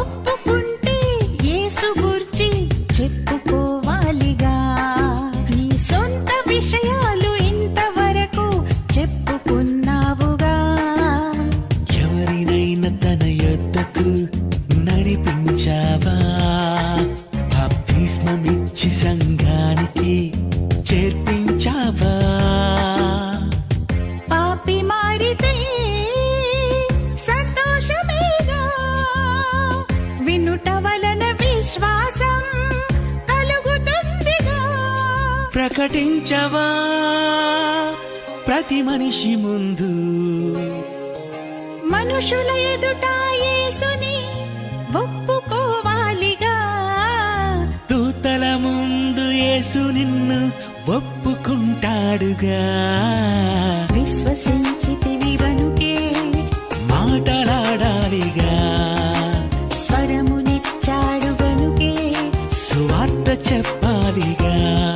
ఒప్పుకుంటే యేసు గూర్చి చెప్పుకోవాలిగా. నీ సొంత విషయాలు ఇంతవరకు చెప్పుకున్నావుగా. ఎవరినైనా తన యొద్దకు నడిపించావా? బాప్తిస్మమిచ్చి సంఘానికి విశ్వాసం కలుగుతుందిగా. ప్రకటించవా ప్రతి మనిషి ముందు? మనుషుల ఎదుట యేసుని ఒప్పుకోవాలిగా. దూతల ముందు యేసు నిన్ను ఒప్పుకుంటాడుగా. విశ్వసించితివి స్వరమునిచ్చాడు చెప్పాలిగా.